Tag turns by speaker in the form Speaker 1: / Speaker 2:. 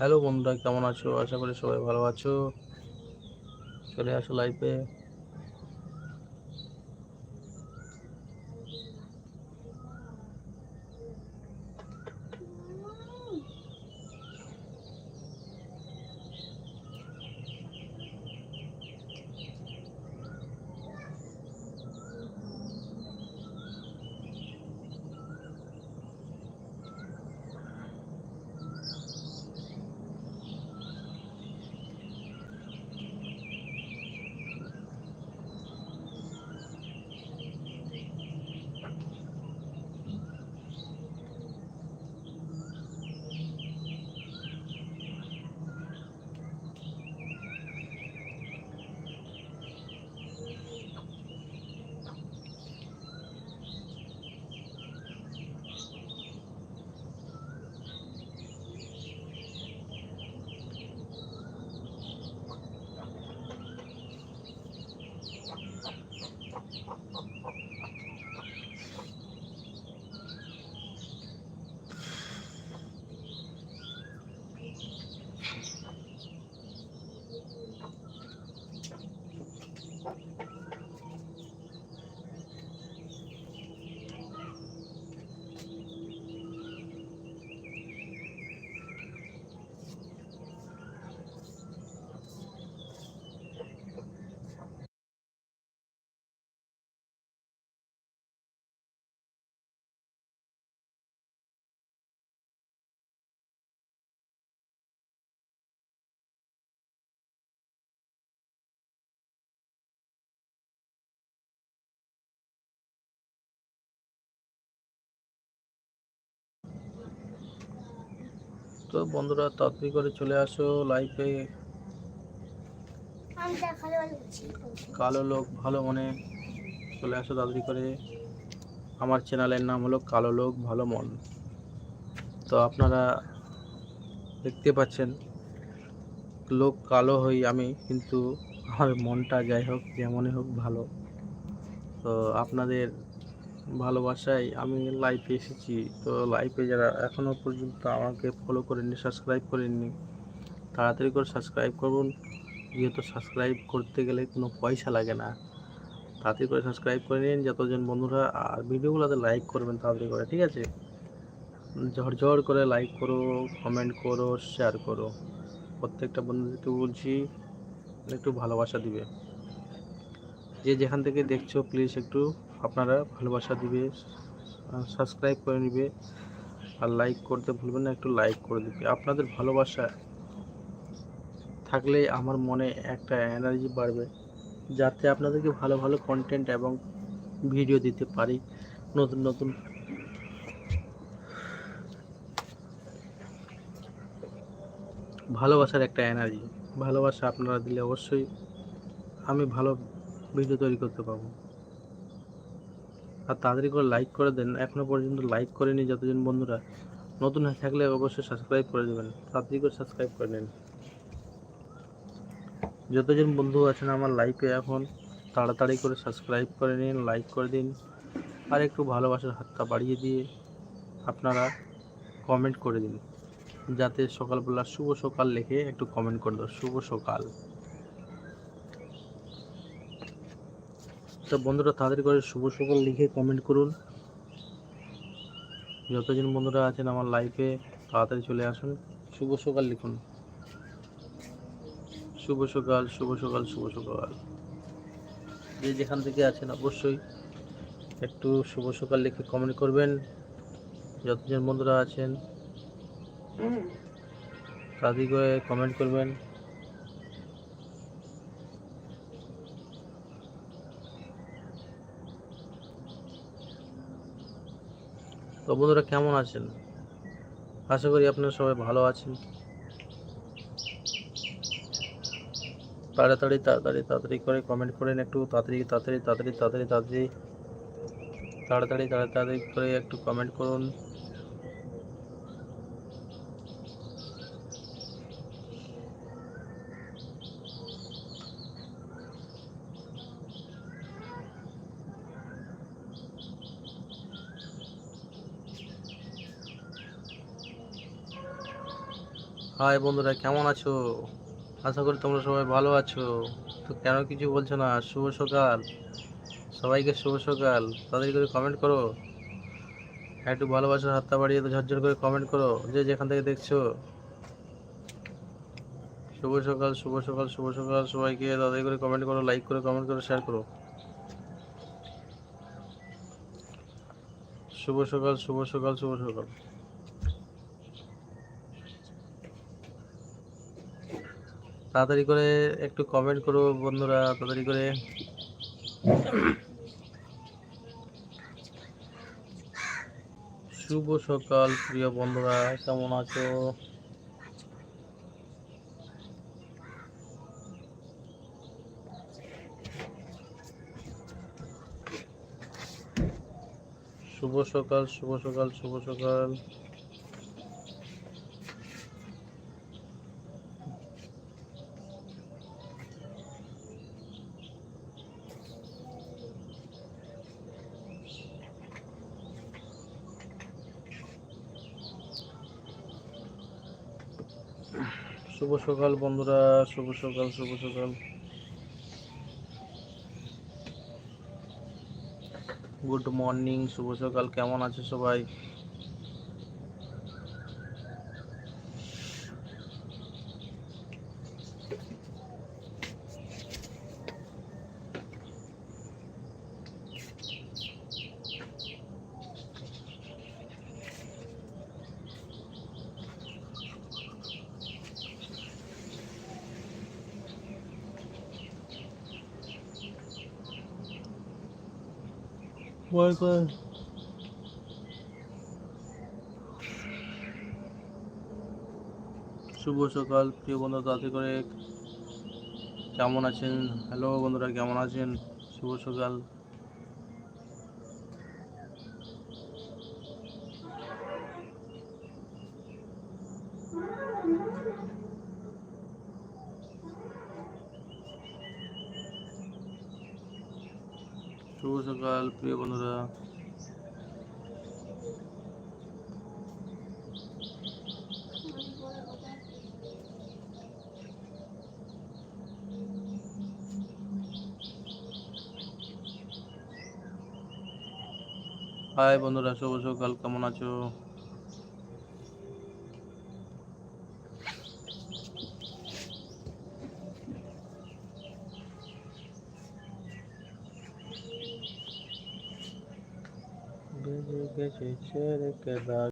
Speaker 1: Hello বন্ধুরা কেমন আছো? আশা করি সবাই ভালো আছো। চলে আসো লাইফে তো বন্ধুরা তাড়াতাড়ি করে চলে আসো লাইফে কালো লোক ভালো মনে। চলে আসো তাড়াতাড়ি করে। আমার চ্যানেলের নাম হলো কালো লোক ভালো মন। তো আপনারা দেখতে পাচ্ছেন, লোক কালো হই আমি, কিন্তু আমার মনটা যাই হোক, যেমনই হোক ভালো। তো আপনাদের ভালোবাসায় আমি লাইফে এসেছি। তো লাইফে যারা এখনও পর্যন্ত আমাকে ফলো করেননি সাবস্ক্রাইব করেননি, তাড়াতাড়ি করে সাবস্ক্রাইব করুন। যেহেতু সাবস্ক্রাইব করতে গেলে কোনো পয়সা লাগে না। তাড়াতাড়ি করে সাবস্ক্রাইব করে নিন, যতজন বন্ধুরা আর ভিডিওগুলোতে লাইক করবেন তাড়াতাড়ি করে, ঠিক আছে? ঝড়ঝড় করে লাইক করো কমেন্ট করো শেয়ার করো। প্রত্যেকটা বন্ধুদেরকে বলছি, একটু ভালোবাসা দিবে। যে যেখান থেকে দেখছ প্লিজ একটু আপনারা ভালোবাসা দিবে সাবস্ক্রাইব করে নিবে, আর লাইক করতে ভুলবেন না, একটু লাইক করে দিবে। আপনাদের ভালোবাসা থাকলে আমার মনে একটা এনার্জি বাড়বে, যাতে আপনাদেরকে ভালো ভালো কন্টেন্ট এবং ভিডিও দিতে পারি, নতুন নতুন। ভালোবাসার একটা এনার্জি ভালোবাসা আপনারা দিলে অবশ্যই আমি ভালো ভিডিও তৈরি করতে পারব। আর তাড়াতাড়ি করে লাইক করে দেন। এখনও পর্যন্ত লাইক করেনি যতজন বন্ধুরা। নতুন হয়ে থাকলে অবশ্যই সাবস্ক্রাইব করে দেবেন। তাড়াতাড়ি করে সাবস্ক্রাইব করে নিন। যতজন বন্ধু আছেন আমার লাইফে এখন, তাড়াতাড়ি করে সাবস্ক্রাইব করে নিন লাইক করে দিন। আর একটু ভালোবাসার হাতটা বাড়িয়ে দিয়ে আপনারা কমেন্ট করে দিন। যাতে সকালবেলা শুভ সকাল লিখে একটু কমেন্ট করে দাও। শুভ সকাল। তো বন্ধুরা তাড়াতাড়ি করে শুভ সকাল লিখে কমেন্ট করুন। যতজন বন্ধুরা আছেন আমার লাইফে তাড়াতাড়ি চলে আসুন। শুভ সকাল লিখুন। শুভ সকাল শুভ সকাল শুভ সকাল। যে যেখান থেকে আছেন অবশ্যই একটু শুভ সকাল লিখে কমেন্ট করবেন। যতজন বন্ধুরা আছেন তাদের কমেন্ট করবেন। তো বন্ধুরা কেমন আছেন? আশা করি আপনারা সবাই ভালো আছেন। তাড়াতাড়ি তাড়াতাড়ি তাড়াতাড়ি করে কমেন্ট করেন একটু। তাড়াতাড়ি তাড়াতাড়ি তাড়াতাড়ি তাড়াতাড়ি তাড়াতাড়ি তাড়াতাড়ি তাড়াতাড়ি করে একটু কমেন্ট করুন। হাই বন্ধুরা, কেমন আছো? আশা করি তোমরা সবাই ভালো আছো। তো কেন কিছু বলছো না, শুভ সকাল। সবাইকে শুভ সকাল। তাড়াতাড়ি করে কমেন্ট করো। একটু ভালোবাসার হাতটা বাড়িয়ে তো ঝরঝর করে কমেন্ট করো। যে যেখান থেকে দেখছ। শুভ সকাল শুভ সকাল শুভ সকাল সবাইকে। তাদের করে কমেন্ট করো লাইক করে কমেন্ট করো শেয়ার করো। শুভ সকাল শুভ সকাল শুভ সকাল। তাড়াতাড়ি করে একটু কমেন্ট করো বন্ধুরা, তাড়াতাড়ি করে। শুভ সকাল প্রিয় বন্ধুরা, কেমন আছো? শুভ সকাল শুভ সকাল শুভ সকাল। শুভ সকাল বন্ধুরা শুভ সকাল শুভ সকাল। গুড মর্নিং শুভ সকাল কেমন আছে সবাই? Bye bye. শুভ সকাল, প্রিয় বন্ধু তাতে করে কেমন আছেন হ্যালো বন্ধুরা, কেমন আছেন শুভ সকাল শুভ সকাল প্রিয় বন্ধুরা। হাই বন্ধুরা শুভ সকাল কেমন আছো? के शीशे के दाग